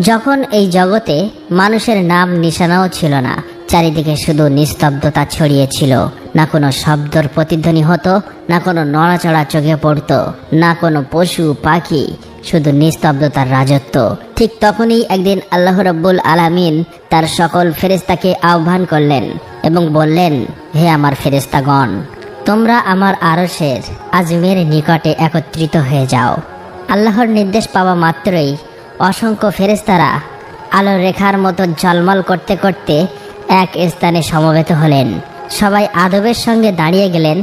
যখন এই জগতে মানুষের নাম নিশানাও ছিল না, চারিদিকে শুধু নিস্তব্ধতা ছড়িয়েছিল না কোনো শব্দর প্রতিধ্বনি হতো, না কোনো নড়াচড়া চোখে পড়ত, না কোনো পশু, পাখি, শুধু নিস্তব্ধতার রাজত্ব। ঠিক তখনই একদিন আল্লাহ রব্বুল আলামিন তার সকল ফেরেস্তাকে আহ্বান করলেন এবং বললেন, হে আমার ফেরেস্তাগণ তোমরা আমার আরশের, আজমের নিকটে একত্রিত হয়ে যাও। আল্লাহর নির্দেশ পাওয়া মাত্রই অসংখ্য ফেরেস্তারা আলোর রেখার মতো ঝলমল করতে করতে এক স্থানে সমবেত হলেন। সবাই আদবের সঙ্গে দাঁড়িয়ে গেলেন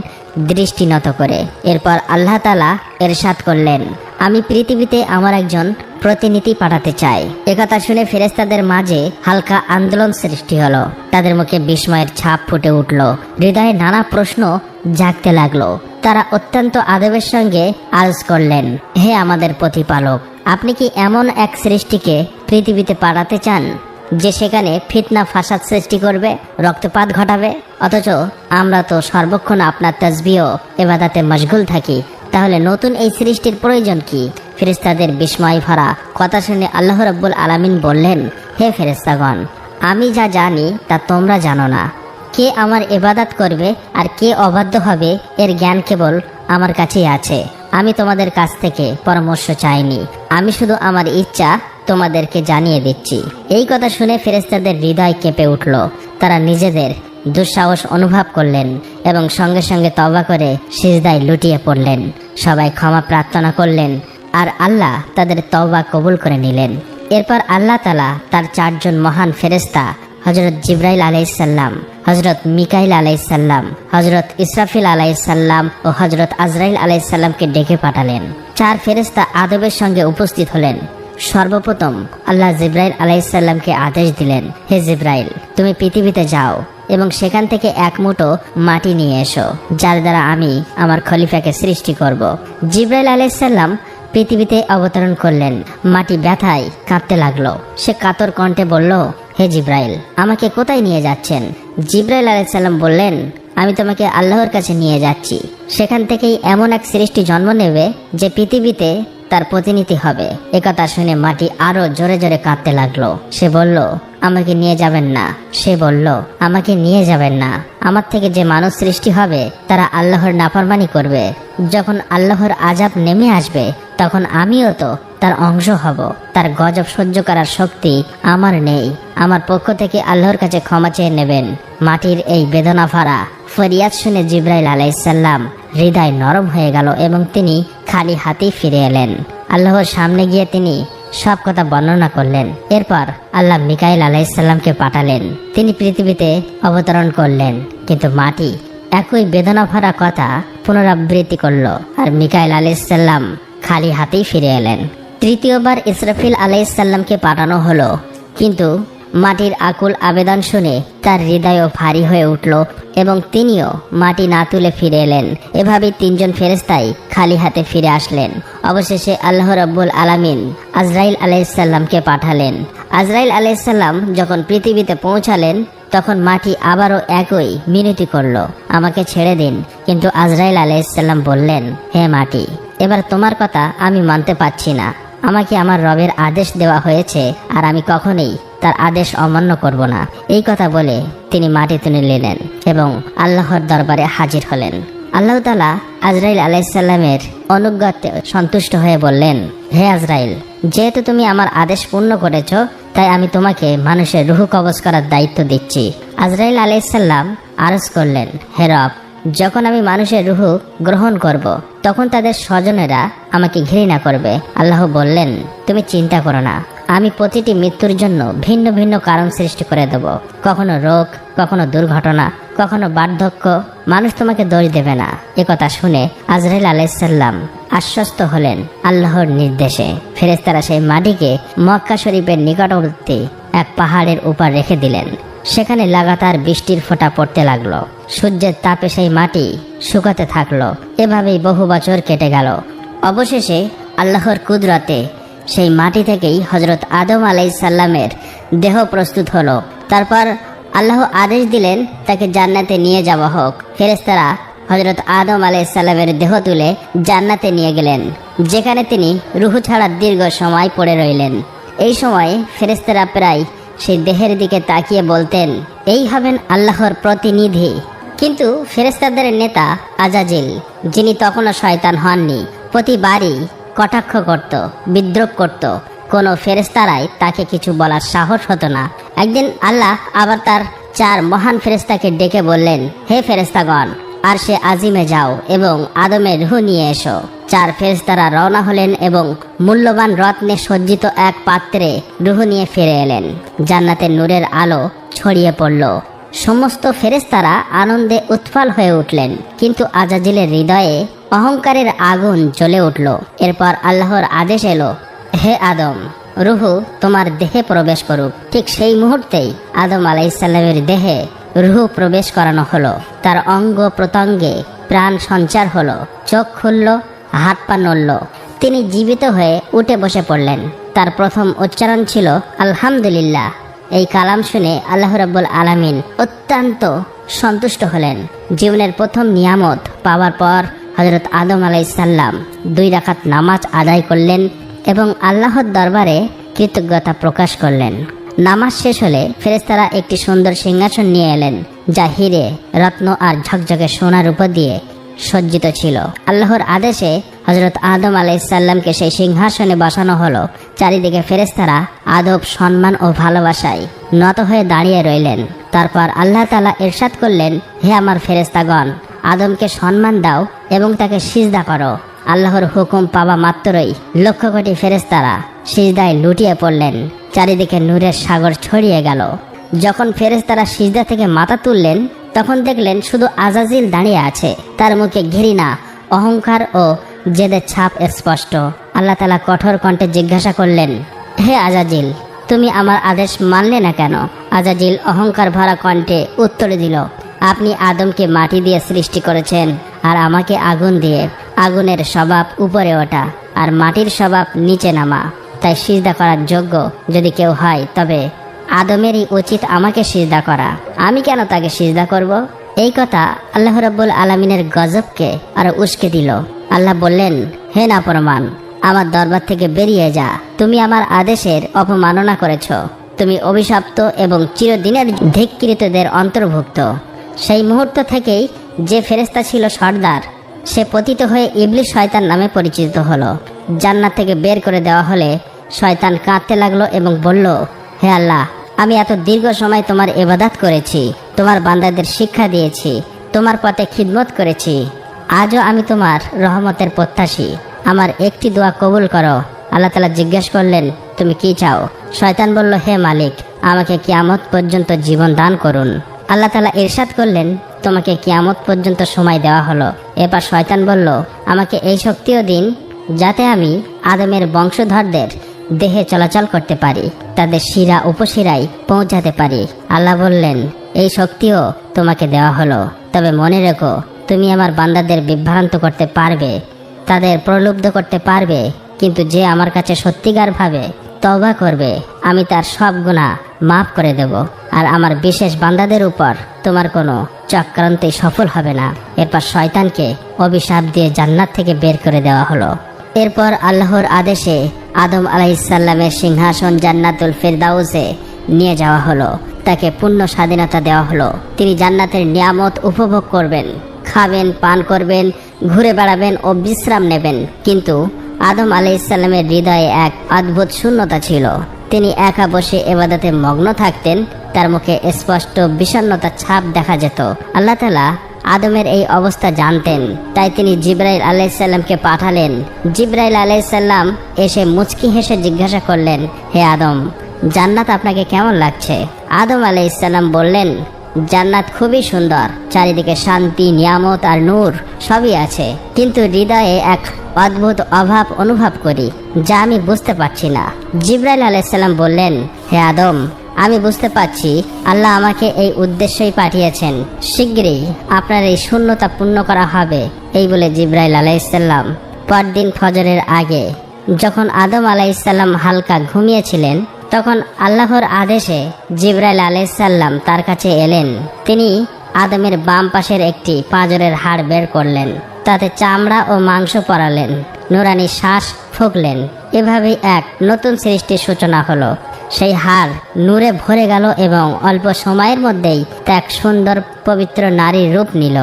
দৃষ্টি নত করে। এরপর আল্লাহ তালা এরশাদ করলেন, আমি পৃথিবীতে আমার একজন প্রতিনিধি পাঠাতে চাই। একথা শুনে ফেরেস্তাদের মাঝে হালকা আন্দোলন সৃষ্টি হলো। তাদের মুখে বিস্ময়ের ছাপ ফুটে উঠল। হৃদয়ে নানা প্রশ্ন জাগতে লাগল। তারা অত্যন্ত আদবের সঙ্গে আর্জ করলেন, হে আমাদের প্রতিপালক আপনি কি এমন এক সৃষ্টিকে পৃথিবীতে পাঠাতে চান, যে সেখানে ফিতনা ফাসাদ সৃষ্টি করবে, রক্তপাত ঘটাবে? অথচ আমরা তো সর্বক্ষণ আপনার তসবিও এবাদাতে মশগুল থাকি। তাহলে নতুন এই সৃষ্টির প্রয়োজন কি? ফেরেস্তাদের বিস্ময় ভরা কথা শুনে আল্লাহ রব্বুল আলামিন বললেন, হে ফেরেস্তাগণ আমি যা জানি তা তোমরা জানো না। কে আমার এবাদাত করবে আর কে অবাধ্য হবে, এর জ্ঞান কেবল আমার কাছেই আছে। আমি তোমাদের কাছ থেকে পরামর্শ চাইনি। আমি শুধু আমার ইচ্ছা তোমাদেরকে জানিয়ে দিচ্ছি। এই কথা শুনে ফেরেস্তাদের হৃদয় কেঁপে উঠল। তারা নিজেদের দুঃসাহস অনুভব করলেন এবং সঙ্গে সঙ্গে তবা করে সিজদায় লুটিয়ে পড়লেন। সবাই ক্ষমা প্রার্থনা করলেন আর আল্লাহ তাদের তওবা কবুল করে নিলেন। এরপর আল্লাহ তালা তার চারজন মহান ফেরেস্তা হজরত জিব্রাইল আলাইসাল্লাম হজরত মিকাইল আলাইসাল্লাম হজরত ইসরাফিল আলাইসাল্লাম ও হজরত আজরাইল আলাইসাল্লামকে ডেকে পাঠালেন। চার ফেরেস্তা আদবের সঙ্গে উপস্থিত হলেন। সর্বপ্রথম আল্লাহ জিব্রাইল আলাইসাল্লামকে আদেশ দিলেন, হে জিব্রাইল, তুমি পৃথিবীতে যাও এবং সেখান থেকে এক মুঠো মাটি নিয়ে এসো, যার দ্বারা আমি আমার খলিফাকে সৃষ্টি করব। জিব্রাইল আলাইসাল্লাম পৃথিবীতে অবতরণ করলেন। মাটি ব্যথায় কাঁপতে লাগল। সে কাতর কণ্ঠে বলল হে জিব্রাইল, আমাকে কোথায় নিয়ে যাচ্ছেন? জিব্রাইল আলাইসাল্লাম বললেন, আমি তোমাকে আল্লাহর কাছে নিয়ে যাচ্ছি। সেখান থেকেই এমন এক সৃষ্টি জন্ম নেবে যে পৃথিবীতে তার প্রতিনিধি হবে। একথা শুনে মাটি আরও জোরে জোরে কাঁদতে লাগল। সে বলল, আমাকে নিয়ে যাবেন না। সে বলল, আমাকে নিয়ে যাবেন না। আমার থেকে যে মানুষ সৃষ্টি হবে, তারা আল্লাহর নাফরমানি করবে। যখন আল্লাহর আজাব নেমে আসবে তখন আমিও তো তার অংশ হব। তার গজব সহ্য করার শক্তি আমার নেই। আমার পক্ষ থেকে আল্লাহর কাছে ক্ষমা চেয়ে নেবেন। মাটির এই বেদনা ফারা ফরিয়াদ শুনে জিব্রাইল আলাইসাল্লাম হৃদয় নরম হয়ে গেল এবং তিনি খালি হাতেই ফিরে এলেন। আল্লাহর সামনে গিয়ে তিনি সব কথা বর্ণনা করলেন। এরপর আল্লাহ মিকাইল আলাইসাল্লামকে পাঠালেন। তিনি পৃথিবীতে অবতরণ করলেন, কিন্তু মাটি একই বেদনা ভরা কথা পুনরাবৃত্তি করল। আর মিকাইল আলাইসাল্লাম খালি হাতেই ফিরে এলেন। তৃতীয়বার ইসরাফিল আলাইসাল্লামকে পাঠানো হলো, কিন্তু মাটির আকুল আবেদন শুনে তার হৃদয়ও ভারী হয়ে উঠল এবং তিনিও মাটি না তুলে ফিরে এলেন। এভাবে তিনজন ফেরেস্তাই খালি হাতে ফিরে আসলেন। অবশেষে আল্লাহ রব্বুল আলামিন আজরাইল আলাইসাল্লামকে পাঠালেন। আজরাইল আলাইসাল্লাম যখন পৃথিবীতে পৌঁছালেন, তখন মাটি আবারও একই মিনতি করল, আমাকে ছেড়ে দিন। কিন্তু আজরাইল আলাইসাল্লাম বললেন, হে মাটি এবার তোমার কথা আমি মানতে পারছি না। আমাকে আমার রবের আদেশ দেওয়া হয়েছে, আর আমি কখনোই তার আদেশ অমান্য করব না। এই কথা বলে তিনি মাটি তুলে নিলেন এবং আল্লাহর দরবারে হাজির হলেন। আল্লাহ তালা আজরাইল আলাইসাল্লামের অনুজ্ঞাতে সন্তুষ্ট হয়ে বললেন, হে আজরাইল, যেহেতু তুমি আমার আদেশ পূর্ণ করেছ, তাই আমি তোমাকে মানুষের রুহু কবজ করার দায়িত্ব দিচ্ছি। আজরাইল আলাইসাল্লাম আরজ করলেন, হে রব যখন আমি মানুষের রুহু গ্রহণ করব। তখন তাদের স্বজনেরা আমাকে ঘৃণা করবে। আল্লাহ বললেন, তুমি চিন্তা করো না। আমি প্রতিটি মৃত্যুর জন্য ভিন্ন ভিন্ন কারণ সৃষ্টি করে দেব। কখনো রোগ, কখনো দুর্ঘটনা, কখনো বার্ধক্য। মানুষ তোমাকে দোষ দেবে না। একথা শুনে আজরাইল আলাইসাল্লাম আশ্বস্ত হলেন আল্লাহর নির্দেশে। ফেরেস্তারা সেই মাটিকে মক্কা শরীফের নিকটবর্তী এক পাহাড়ের উপর রেখে দিলেন। সেখানে লাগাতার বৃষ্টির ফোঁটা পড়তে লাগল। সূর্যের তাপে সেই মাটি শুকাতে থাকল। এভাবেই বহু বছর কেটে গেল। অবশেষে আল্লাহর কুদরতে সেই মাটি থেকেই হজরত আদম আলাই সাল্লামের দেহ প্রস্তুত হলো। তারপর আল্লাহ আদেশ দিলেন, তাকে জান্নাতে নিয়ে যাওয়া হোক। ফেরেস্তারা হজরত আদম আলাই সাল্লামের দেহ তুলে জান্নাতে নিয়ে গেলেন, যেখানে তিনি রুহু ছাড়া দীর্ঘ সময় পড়ে রইলেন। এই সময় ফেরেস্তারা প্রায় সেই দেহের দিকে তাকিয়ে বলতেন, এই হবেন আল্লাহর প্রতিনিধি। কিন্তু ফেরেস্তাদের নেতা আজাজিল, যিনি তখনও শয়তান হননি, প্রতিবারই কটাক্ষ করত, বিদ্রোপ করত। কোনো ফেরেস্তারাই তাকে কিছু বলার সাহস হতো না। একদিন আল্লাহ আবার তার চার মহান ফেরেস্তাকে ডেকে বললেন, হে ফেরেস্তাগণ আর সে আজিমে যাও এবং আদমের রুহ নিয়ে এসো। চার ফেরেস্তারা রওনা হলেন এবং মূল্যবান রত্নে সজ্জিত এক পাত্রে রুহ নিয়ে ফিরে এলেন। জান্নাতের নূরের আলো ছড়িয়ে পড়ল। সমস্ত ফেরেস্তারা আনন্দে উৎফল হয়ে উঠলেন, কিন্তু আজাজিলের হৃদয়ে অহংকারের আগুন জ্বলে উঠল। এরপর আল্লাহর আদেশ এলো, হে আদম, রুহু তোমার দেহে প্রবেশ করুক। ঠিক সেই মুহূর্তেই আদম আলাইসাল্লামের দেহে রুহু প্রবেশ করানো হলো। তার অঙ্গ প্রত্যঙ্গে প্রাণ সঞ্চার হলো। চোখ খুলল, হাত পা নড়ল। তিনি জীবিত হয়ে উঠে বসে পড়লেন। তার প্রথম উচ্চারণ ছিল, আলহামদুলিল্লাহ। এই কালাম শুনে আল্লাহ রাব্বুল আলামিন অত্যন্ত সন্তুষ্ট হলেন। জীবনের প্রথম নিয়ামত পাওয়ার পর হজরত আদম আলাইসাল্লাম দুই রাকাত নামাজ আদায় করলেন এবং আল্লাহর দরবারে কৃতজ্ঞতা প্রকাশ করলেন। নামাজ শেষ হলে ফেরেস্তারা একটি সুন্দর সিংহাসন নিয়ে এলেন, যা হিরে, রত্ন আর ঝকঝকে সোনার উপর দিয়ে সজ্জিত ছিল। আল্লাহর আদেশে হজরত আদম আলাইসাল্লামকে সেই সিংহাসনে বসানো হলো। চারিদিকে ফেরেস্তারা আদব, সম্মান ও ভালোবাসায় নত হয়ে দাঁড়িয়ে রইলেন। তারপর আল্লাহ তালা এরশাদ করলেন, হে আমার ফেরেস্তাগণ আদমকে সম্মান দাও এবং তাকে সিজদা করো। আল্লাহর হুকুম পাওয়া মাত্রই লক্ষ কোটি ফেরেস্তারা সিজদায় লুটিয়ে পড়লেন। চারিদিকে নূরের সাগর ছড়িয়ে গেল। যখন ফেরেস্তারা সিজদা থেকে মাথা তুললেন, তখন দেখলেন শুধু আজাজিল দাঁড়িয়ে আছে। তার মুখে ঘৃণা, অহংকার ও জেদের ছাপ স্পষ্ট। আল্লাহ তালা কঠোর কণ্ঠে জিজ্ঞাসা করলেন, হে আজাজিল, তুমি আমার আদেশ মানলে না কেন? আজাজিল অহংকার ভরা কণ্ঠে উত্তর দিল, আপনি আদমকে মাটি দিয়ে সৃষ্টি করেছেন। আর আমাকে আগুন দিয়ে আগুনের স্বভাব উপরে ওঠা আর মাটির স্বভাব নিচে নামা। তাই সিজদা করার যোগ্য যদি কেউ হয়, তবে আদমেরই উচিত আমাকে সিজদা করা। আমি কেন তাকে সিজদা করব? এই কথা আল্লাহ রব্বুল আলমিনের গজবকে আরও উস্কে দিল। আল্লাহ বললেন, হে না প্রমাণ আমার দরবার থেকে বেরিয়ে যা। তুমি আমার আদেশের অপমাননা করেছ। তুমি অভিশপ্ত এবং চিরদিনের ধিক্কৃতদের অন্তর্ভুক্ত। সেই মুহূর্ত থেকেই যে ফেরেস্তা ছিল সর্দার, সে পতিত হয়ে ইবলিশ শয়তান নামে পরিচিত হলো। জান্নাত থেকে বের করে দেওয়া হলে শয়তান কাঁদতে লাগল এবং বলল, হে আল্লাহ, আমি এত দীর্ঘ সময় তোমার এবাদাত করেছি, তোমার বান্দাদের শিক্ষা দিয়েছি, তোমার পথে খিদমত করেছি। আজও আমি তোমার রহমতের প্রত্যাশী। আমার একটি দোয়া কবুল করো। আল্লাহ তালা জিজ্ঞেস করলেন, তুমি কি চাও? শয়তান বলল, হে মালিক, আমাকে কিয়ামত পর্যন্ত জীবন দান করুন। আল্লাহ তালা ইরশাদ করলেন তোমাকে কিয়ামত পর্যন্ত সময় দেওয়া হলো। এবার শয়তান বলল, আমাকে এই শক্তিও দিন, যাতে আমি আদমের বংশধরদের দেহে চলাচল করতে পারি, তাদের শিরা উপশিরায় পৌঁছাতে পারি। আল্লাহ বললেন, এই শক্তিও তোমাকে দেওয়া হলো। তবে মনে রেখো, তুমি আমার বান্দাদের বিভ্রান্ত করতে পারবে, তাদের প্রলুব্ধ করতে পারবে, কিন্তু যে আমার কাছে সত্যিকার ভাবে তবা করবে, আমি তার সব গুণা মাফ করে দেব। আর আমার বিশেষ বান্দাদের উপর তোমার কোনো চক্রান্তই সফল হবে না। এরপর শয়তানকে অভিশাপ দিয়ে জান্নাত থেকে বের করে দেওয়া হলো। এরপর আল্লাহর আদেশে আদম আলাইসাল্লামের সিংহাসন জান্নাতুল ফেরদাউসে নিয়ে যাওয়া হলো। তাকে পূর্ণ স্বাধীনতা দেওয়া হলো। তিনি জান্নাতের নিয়ামত উপভোগ করবেন, খাবেন, পান করবেন, ঘুরে বেড়াবেন ও বিশ্রাম নেবেন। কিন্তু আদম আলাইসাল্লামের হৃদয়ে এক অদ্ভুত শূন্যতা ছিল। তিনি একা বসে এবাদতে মগ্ন থাকতেন, তার মুখে স্পষ্ট বিষণ্ণতার ছাপ দেখা যেত। আল্লাহ তালা আদমের এই অবস্থা জানতেন, তাই তিনি জিব্রাইল আলাইসাল্লামকে পাঠালেন। জিব্রাইল আলাইসাল্লাম এসে মুচকি হেসে জিজ্ঞাসা করলেন, হে আদম, জান্নাত আপনাকে কেমন লাগছে? আদম আলাইসাল্লাম বললেন জান্নাত খুবই সুন্দর। চারিদিকে শান্তি, নিয়ামত আর নূর সবই আছে। কিন্তু হৃদয়ে এক অদ্ভুত অভাব অনুভব করি, যা আমি বুঝতে পারছি না। জিব্রাইল আলাইসাল্লাম বললেন, হে আদম, আমি বুঝতে পারছি, আল্লাহ আমাকে এই উদ্দেশ্যই পাঠিয়েছেন। শীঘ্রই আপনার এই শূন্যতা পূর্ণ করা হবে। এই বলে জিব্রাইল আলাইসাল্লাম পরদিন ফজরের আগে, যখন আদম আলাইসাল্লাম হালকা ঘুমিয়েছিলেন তখন আল্লাহর আদেশে জিব্রাইল আলাইসাল্লাম তার কাছে এলেন। তিনি আদমের বাম পাশের একটি পাঁজরের হাড় বের করলেন। তাতে চামড়া ও মাংস পরালেন। নুরানি শ্বাস ফুঁকলেন। এভাবেই এক নতুন সৃষ্টির সূচনা হলো। সেই হার নূরে ভরে গেল এবং অল্প সময়ের মধ্যেই এক সুন্দর পবিত্র নারীর রূপ নিল,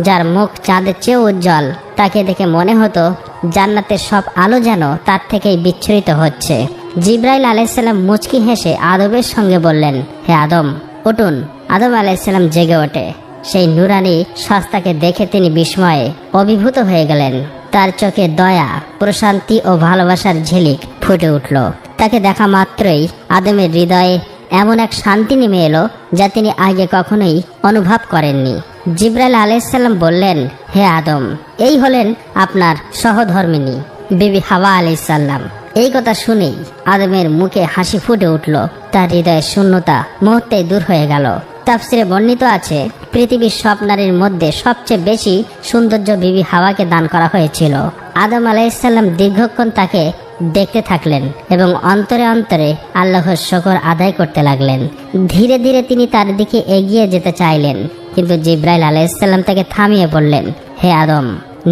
যার মুখ চাঁদের চেয়ে উজ্জ্বল। তাকে দেখে মনে হতো, জান্নাতের সব আলো যেন তার থেকেই বিচ্ছুরিত হচ্ছে। জিব্রাইল আলাইসাল্লাম মুচকি হেসে আদবের সঙ্গে বললেন, হে আদম, উঠুন। আদম আলাইসাল্লাম জেগে ওঠে। সেই নুরানি সস্তাকে দেখে তিনি বিস্ময়ে অভিভূত হয়ে গেলেন। তার চোখে দয়া, প্রশান্তি ও ভালোবাসার ঝিলিক ফুটে উঠল। তাকে দেখা মাত্রই আদমের হৃদয়ে এমন এক শান্তি নেমে এলো যা তিনি আগে কখনোই অনুভব করেননি। জিব্রাইল আলাইসাল্লাম বললেন, হে আদম, এই হলেন আপনার সহধর্মিনী, বিবি হাওয়া আলাইসাল্লাম এই কথা শুনেই আদমের মুখে হাসি ফুটে উঠল। তার হৃদয়ের শূন্যতা মুহূর্তেই দূর হয়ে গেল। তাফসিরে বর্ণিত আছে, পৃথিবীর সব নারীর মধ্যে সবচেয়ে বেশি সৌন্দর্য বিবি হাওয়াকে দান করা হয়েছিল। আদম আলাইসাল্লাম দীর্ঘক্ষণ তাকে দেখতে থাকলেন এবং অন্তরে অন্তরে আল্লাহর শকর আদায় করতে লাগলেন। ধীরে ধীরে তিনি তার দিকে এগিয়ে যেতে চাইলেন, কিন্তু জিব্রাইল আলাইসাল্লাম তাকে থামিয়ে বললেন, হে আদম,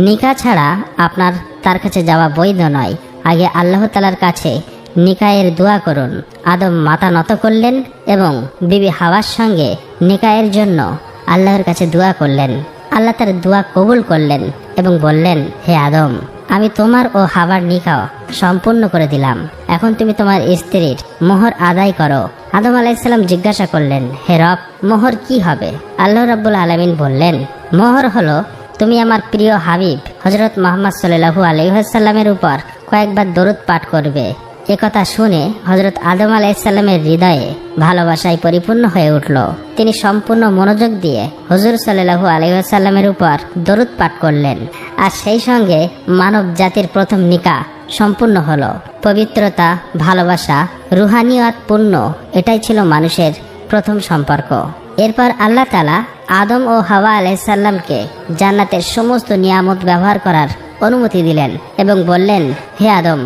নিকা ছাড়া আপনার তার কাছে যাওয়া বৈধ নয়। আগে আল্লাহ তালার কাছে নিকায়ের দোয়া করুন। আদম মাথা নত করলেন এবং বিবি হাওয়ার সঙ্গে নিকায়ের জন্য আল্লাহর কাছে দোয়া করলেন। আল্লাহ তার দোয়া কবুল করলেন এবং বললেন, হে আদম, আমি তোমার ও হাওয়ার নিকাও সম্পূর্ণ করে দিলাম। এখন তুমি তোমার স্ত্রীর মোহর আদায় করো। আদম আলাইসাল্লাম জিজ্ঞাসা করলেন, হে রব, মোহর কি হবে? আল্লাহ রব্বুল আলমিন বললেন, মোহর হলো, তুমি আমার প্রিয় হাবিব হজরত মোহাম্মদ সাল্লাহু আলহামের উপর কয়েকবার দরুদ পাঠ করবে। একথা শুনে হজরত আদম আলাইসাল্লামের হৃদয়ে ভালোবাসায় পরিপূর্ণ হয়ে উঠল। তিনি সম্পূর্ণ মনোযোগ দিয়ে হজুর সাল্লাহু আলহামের উপর দরুদ পাঠ করলেন। আর সেই সঙ্গে মানব জাতির প্রথম নিকা সম্পূর্ণ হলো। পবিত্রতা, ভালোবাসা রুহানিয়াত পূর্ণ এটাই ছিল মানুষের প্রথম সম্পর্ক। এরপর আল্লাহ তালা আদম ও হাওয়া আলাইসাল্লামকে জান্নাতের সমস্ত নিয়ামত ব্যবহার করার অনুমতি দিলেন এবং বললেন, হে আদম,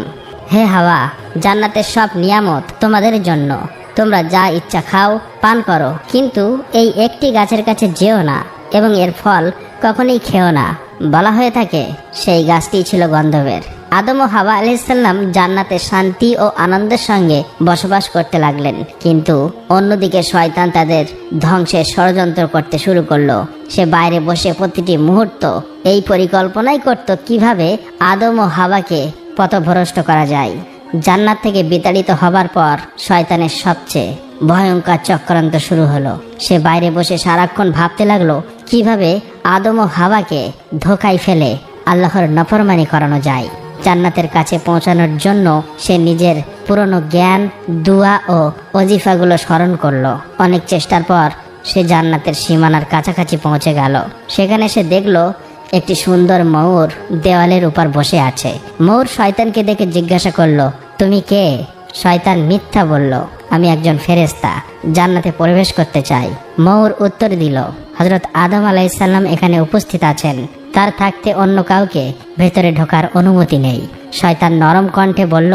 হে হাওয়া, জান্নাতের সব নিয়ামত তোমাদের জন্য। তোমরা যা ইচ্ছা খাও, পান করো, কিন্তু এই একটি গাছের কাছে যেও না এবং এর ফল কখনোই খেও না। বলা হয়ে থাকে, সেই গাছটি ছিল গন্ধবের। আদম ও হাওয়া আলাইসাল্লাম জান্নাতে শান্তি ও আনন্দের সঙ্গে বসবাস করতে লাগলেন। কিন্তু অন্যদিকে শয়তান তাদের ধ্বংসের ষড়যন্ত্র করতে শুরু করল। সে বাইরে বসে প্রতিটি মুহূর্ত এই পরিকল্পনাই করত কীভাবে আদম ও হাওয়াকে পথভ্রষ্ট করা যায়। জান্নাত থেকে বিতাড়িত হবার পর শয়তানের সবচেয়ে ভয়ঙ্কর চক্রান্ত শুরু হলো। সে বাইরে বসে সারাক্ষণ ভাবতে লাগল, কীভাবে আদম ও হাওয়াকে ধোকায় ফেলে আল্লাহর নফরমানি করানো যায়। জান্নাতের কাছে পৌঁছানোর জন্য সে নিজের পুরনো জ্ঞান, দুয়া ও অজিফাগুলো স্মরণ করল। অনেক চেষ্টার পর সে জান্নাতের সীমানার কাছাকাছি পৌঁছে গেল। সেখানে সে দেখল একটি সুন্দর ময়ূর দেওয়ালের উপর বসে আছে। ময়ূর শয়তানকে দেখে জিজ্ঞাসা করল, তুমি কে? শয়তান মিথ্যা বলল, আমি একজন ফেরেস্তা জান্নাতে প্রবেশ করতে চাই। ময়ূর উত্তর দিল হজরত আদম আলাইসাল্লাম এখানে উপস্থিত আছেন। তার থাকতে অন্য কাউকে ভেতরে ঢোকার অনুমতি নেই। শয়তান নরম কণ্ঠে বলল,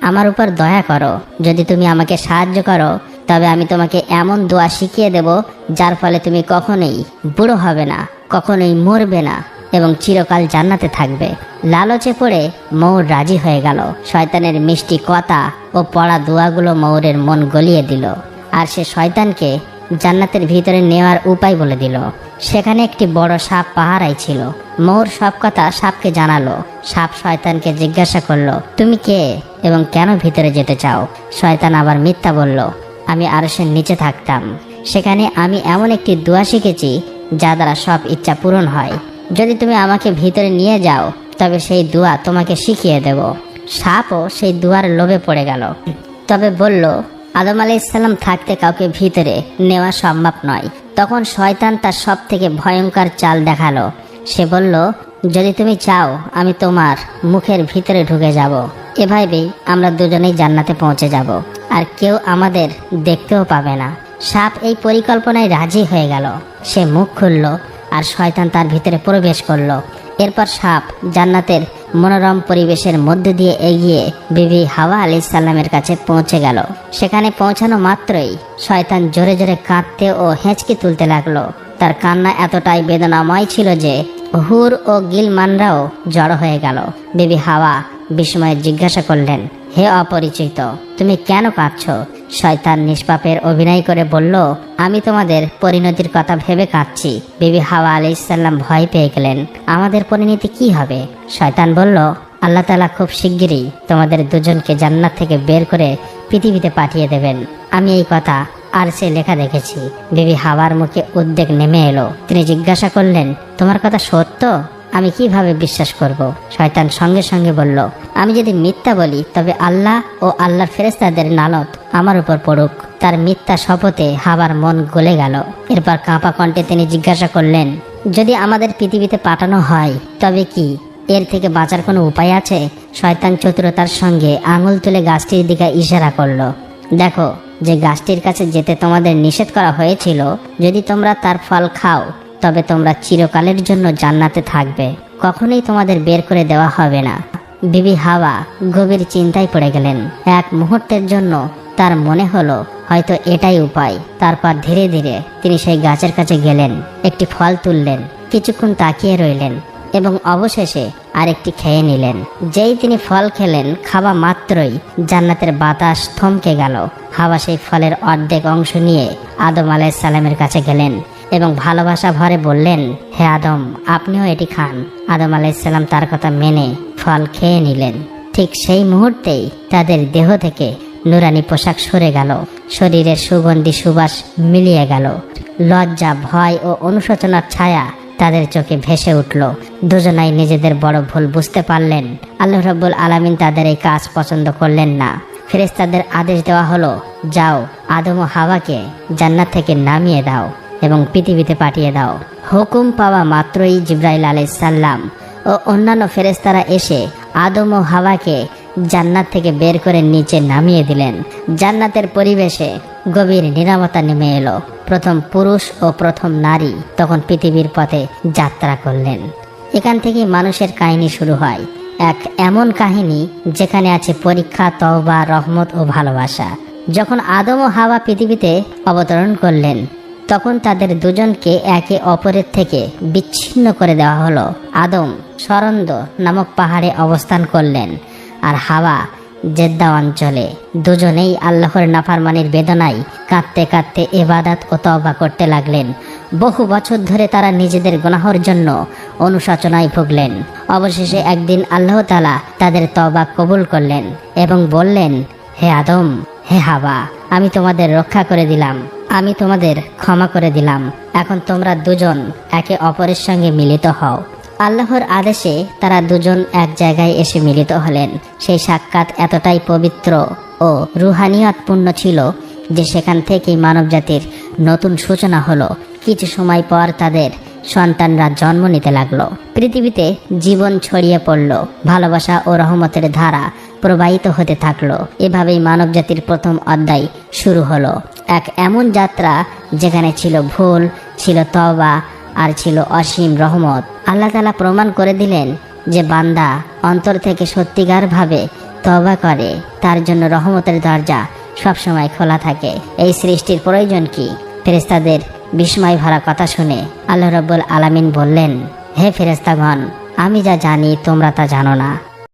আমার উপর দয়া করো। যদি তুমি আমাকে সাহায্য করো, তবে আমি তোমাকে এমন দোয়া শিখিয়ে দেব, যার ফলে তুমি কখনোই বুড়ো হবে না, কখনোই মরবে না এবং চিরকাল জান্নাতে থাকবে। লালচে পড়ে মৌর রাজি হয়ে গেল। শয়তানের মিষ্টি কথা ও পড়া দোয়াগুলো মৌরের মন গলিয়ে দিল। আর সে শয়তানকে জান্নাতের ভিতরে নেওয়ার উপায় বলে দিল। সেখানে একটি বড় সাপ পাহারাই ছিল। মৌর সব কথা সাপকে জানালো। সাপ শয়তানকে জিজ্ঞাসা করল, তুমি কে এবং কেন ভিতরে যেতে চাও? শয়তান আবার মিথ্যা বলল, আমি আরসের নিচে থাকতাম। সেখানে আমি এমন একটি দোয়া শিখেছি, যা দ্বারা সব ইচ্ছা পূরণ হয়। যদি তুমি আমাকে ভিতরে নিয়ে যাও, তবে সেই দোয়া তোমাকে শিখিয়ে দেব। সাপও সেই দুয়ার লোভে পড়ে গেল। তবে বলল, আদম আলি ইসলাম থাকতে কাউকে ভিতরে নেওয়া সম্ভব নয়। তখন শয়তান তার সব থেকে ভয়ঙ্কর চাল দেখাল। সে বলল, যদি তুমি চাও, আমি তোমার মুখের ভিতরে ঢুকে যাব। এভাবেই আমরা দুজনেই জান্নাতে পৌঁছে যাব। আর কেউ আমাদের দেখতেও পাবে না। সাপ এই পরিকল্পনায় রাজি হয়ে গেল। সে মুখ খুলল আর শয়তান তার ভিতরে প্রবেশ করল। এরপর সাপ জান্নাতের মনোরম পরিবেশের মধ্যে দিয়ে এগিয়ে বিবি হাওয়া আলি সাল্লামের কাছে পৌঁছে গেল। সেখানে পৌঁছানো মাত্রই শয়তান জোরে জোরে কাঁদতে ও হেঁচকি তুলতে লাগল। তার কান্না এতটাই বেদনাময় ছিল যে হুর ও গিলমানরাও জড়ো হয়ে গেল। বিবি হাওয়া বিস্ময়ে জিজ্ঞাসা করলেন হে অপরিচিত, তুমি কেন কাঁদছ? শয়তান নিষ্পাপের অভিনয় করে বলল, আমি তোমাদের পরিণতির কথা ভেবে কাঁদছি। বিবি হাওয়া আলাইসাল্লাম ভয় পেয়ে গেলেন। আমাদের পরিণতি কি হবে? শয়তান বলল, আল্লাহ তালা খুব শিগগিরই তোমাদের দুজনকে জান্নাত থেকে বের করে পৃথিবীতে পাঠিয়ে দেবেন। আমি এই কথা আর সে লেখা দেখেছি। বিবি হাওয়ার মুখে উদ্বেগ নেমে এলো। তিনি জিজ্ঞাসা করলেন, তোমার কথা সত্য? আমি কীভাবে বিশ্বাস করব? শয়তান সঙ্গে সঙ্গে বলল, আমি যদি মিথ্যা বলি, তবে আল্লাহ ও আল্লাহর ফেরেস্তাদের নালত আমার উপর পড়ুক। তার মিথ্যা শপথে হাবার মন গলে গেল। এরপর কাঁপা কণ্ঠে তিনি জিজ্ঞাসা করলেন, যদি আমাদের পৃথিবীতে পাঠানো হয়, তবে কি এর থেকে বাঁচার কোনো উপায় আছে? শয়তান চতুরতার সঙ্গে আঙুল তুলে গাছটির দিকে ইশারা করল, দেখো, যে গাছটির কাছে যেতে তোমাদের নিষেধ করা হয়েছিল, যদি তোমরা তার ফল খাও তবে তোমরা চিরকালের জন্য জান্নাতে থাকবে। কখনোই তোমাদের বের করে দেওয়া হবে না। বিবি হাওয়া গভীর চিন্তায় পড়ে গেলেন। এক মুহূর্তের জন্য তার মনে হলো, হয়তো এটাই উপায়। তারপর ধীরে ধীরে তিনি সেই গাছের কাছে গেলেন, একটি ফল তুললেন, কিছুক্ষণ তাকিয়ে রইলেন এবং অবশেষে আরেকটি খেয়ে নিলেন। যেই তিনি ফল খেলেন, খাওয়া মাত্রই জান্নাতের বাতাস থমকে গেল। হাওয়া সেই ফলের অর্ধেক অংশ নিয়ে আদম আলাইসাল্লামের কাছে গেলেন। এবং ভালোবাসা ভরে বললেন, হে আদম, আপনিও এটি খান। আদম আলাইসাল্লাম তার কথা মেনে ফল খেয়ে নিলেন। ঠিক সেই মুহূর্তেই তাদের দেহ থেকে নুরানি পোশাক সরে গেল। শরীরের সুগন্ধি সুবাস মিলিয়ে গেল। লজ্জা, ভয় ও অনুশোচনার ছায়া তাদের চোখে ভেসে উঠল। দুজনাই নিজেদের বড় ভুল বুঝতে পারলেন। আল্লাহ রব্বুল আলামিন তাদের এই কাজ পছন্দ করলেন না। ফেরেস্তাদের আদেশ দেওয়া হলো, যাও, আদম ও হাওয়াকে জান্নাত থেকে নামিয়ে দাও। এবং পৃথিবীতে পাঠিয়ে দাও। হুকুম পাওয়া মাত্রই জিব্রাইল আলাইসাল্লাম ও অন্যান্য ফেরেস্তারা এসে আদম ও হাওয়াকে জান্নাত থেকে বের করে নিচে নামিয়ে দিলেন। জান্নাতের পরিবেশে গভীর নিরাপত্তা নেমে এলো। প্রথম পুরুষ ও প্রথম নারী তখন পৃথিবীর পথে যাত্রা করলেন। এখান থেকে মানুষের কাহিনী শুরু হয়। এক এমন কাহিনী যেখানে আছে পরীক্ষা, তওবা, রহমত ও ভালোবাসা। যখন আদম ও হাওয়া পৃথিবীতে অবতরণ করলেন তখন তাদের দুজনকে একে অপরের থেকে বিচ্ছিন্ন করে দেওয়া হলো। আদম সরন্দ নামক পাহাড়ে অবস্থান করলেন আর হাওয়া জেদ্দা অঞ্চলে। দুজনেই আল্লাহর নাফারমানির বেদনায় কাঁদতে কাঁদতে এবাদাত ও তওবা করতে লাগলেন। বহু বছর ধরে তারা নিজেদের গুনাহর জন্য অনুশোচনায় ভুগলেন। অবশেষে একদিন আল্লাহ তালা তাদের তওবা কবুল করলেন এবং বললেন, হে আদম, হে হাওয়া, আমি তোমাদের রক্ষা করে দিলাম। আমি তোমাদের ক্ষমা করে দিলাম। এখন তোমরা দুজন একে অপরের সঙ্গে মিলিত হও। আল্লাহর আদেশে তারা দুজন এক জায়গায় এসে মিলিত হলেন। সেই সাক্ষাৎ এতটাই পবিত্র ও রুহানিয়তপূর্ণ ছিল যে সেখান থেকেই মানবজাতির নতুন সূচনা হলো। কিছু সময় পর তাদের সন্তানরা জন্ম নিতে লাগল। পৃথিবীতে জীবন ছড়িয়ে পড়ল। ভালোবাসা ও রহমতের ধারা প্রবাহিত হতে থাকল। এভাবেই মানবজাতির প্রথম অধ্যায় শুরু হলো। এক এমন যাত্রা যেখানে ছিল ভুল, ছিল তওবা আর ছিল অসীম রহমত। আল্লাহ তালা প্রমাণ করে দিলেন যে বান্দা অন্তর থেকে সত্যিকারভাবে তবা করে, তার জন্য রহমতের দরজা সবসময় খোলা থাকে। এই সৃষ্টির প্রয়োজন কি? ফেরেস্তাদের বিস্ময় ভরা কথা শুনে আল্লাহ রব্বুল আলামিন বললেন, হে ফেরেস্তাগণ আমি যা জানি তোমরা তা জানো না।